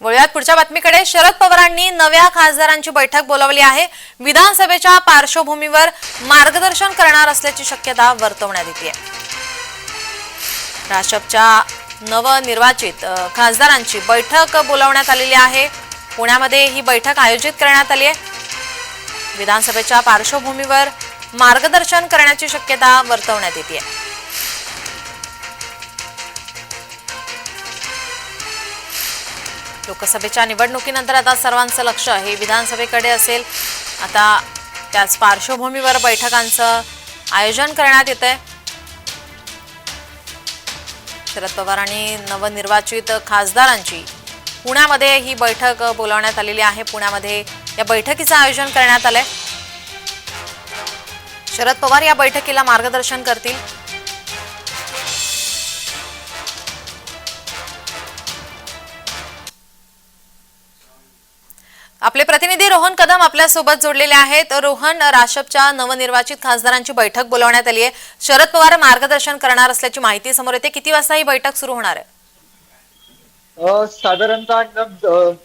वळूयात पुढच्या बातमीकडे. शरद पवारांनी नव्या खासदारांची बैठक बोलावली आहे. विधानसभेच्या पार्श्वभूमीवर मार्गदर्शन करणार असल्याची शक्यता वर्तवण्यात येते. राष्ट्रपच्या नवनिर्वाचित खासदारांची बैठक बोलावण्यात आलेली आहे. पुण्यामध्ये ही बैठक आयोजित करण्यात आली आहे. विधानसभेच्या पार्श्वभूमीवर मार्गदर्शन करण्याची शक्यता वर्तवण्यात येते. लोकसभेच्या निवडणुकीनंतर आता सर्वांचं लक्ष हे विधानसभेकडे असेल. आता त्याच पार्श्वभूमीवर बैठकांचं आयोजन करण्यात येत आहे शरद पवार आणि नवनिर्वाचित खासदारांची पुण्यामध्ये ही बैठक बोलावण्यात आलेली आहे. पुण्यामध्ये या बैठकीचं आयोजन करण्यात आलंय. शरद पवार या बैठकीला मार्गदर्शन करतील. आपले प्रतिनिधी रोहन कदम आपल्यासोबत जोडलेले आहेत. रोहन राशपच्या नवनिर्वाचित खासदारांची बैठक बोलावण्यात आली आहे. शरद पवार मार्गदर्शन करणार असल्याची माहिती समोर येते. किती वाजता ही बैठक सुरू होणार आहे? साधारणतः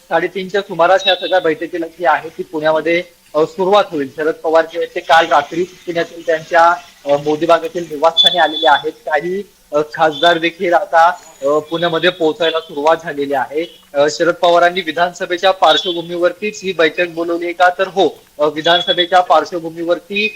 साडेतीनच्या सुमारास या सगळ्या बैठकीला जी आहे ती पुण्यामध्ये सुरुवात होईल. शरद पवार जे आहेत ते काल रात्री पुण्यातील त्यांच्या मोदीबागेतील मोदी भागातील निवासस्थानी आलेले आहेत. काही खासदार देखील आता पुण्यामध्ये पोहोचायला सुरुवात झालेली आहे. शरद पवारांनी विधानसभेच्या पार्श्वभूमीवरतीच ही बैठक बोलवली आहे का? तर हो विधानसभेच्या पार्श्वभूमीवरती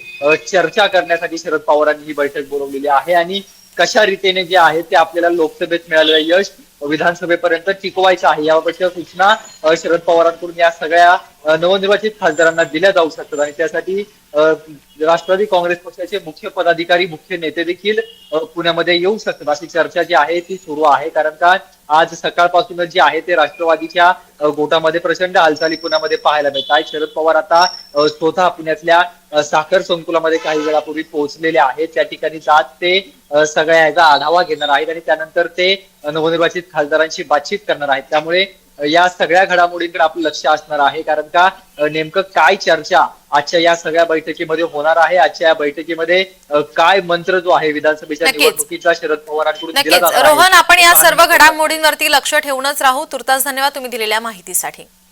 चर्चा करण्यासाठी शरद पवारांनी ही बैठक बोलवलेली आहे आणि कशा रीतीने जे आहे ते आपल्याला लोकसभेत मिळालेलं यश विधानसभेपर्यंत टिकवायचं आहे. याबाबतच्या सूचना शरद पवारांकडून या सगळ्या नवनिर्वाचित खासदारांना दिल्या जाऊ शकतात आणि त्यासाठी राष्ट्रवादी काँग्रेस पक्षाचे मुख्य पदाधिकारी मुख्य नेते देखील पुण्यामध्ये येऊ शकतात. अशी चर्चा जी आहे ती सुरू आहे. कारण का आज सकाळपासूनच जे आहे ते राष्ट्रवादीच्या गोटामध्ये प्रचंड हालचाली पुण्यामध्ये पाहायला मिळतात. शरद पवार आता स्वतः पुण्यातल्या साखर संकुलामध्ये काही वेळापूर्वी पोहोचलेले आहेत. त्या ठिकाणी जात ते सगळ्या याचा आढावा घेणार आहेत आणि त्यानंतर ते नवनिर्वाचित खासदारांशी बातचीत करणार आहेत. त्यामुळे या सगळ्या घडामोडींकडे आपलं लक्ष असणार आहे. कारण का नेमकं काय चर्चा आजच्या या सगळ्या बैठकीमध्ये होणार आहे? आजच्या या बैठकीमध्ये काय मंत्र जो आहे विधानसभेच्या. निवडणुकीचा शरद पवारांकडून दिला आहे. रोहन आपण या सर्व घडामोडींवरती लक्ष ठेवूनच राहू. तुर्तास धन्यवाद तुम्ही दिलेल्या माहितीसाठी.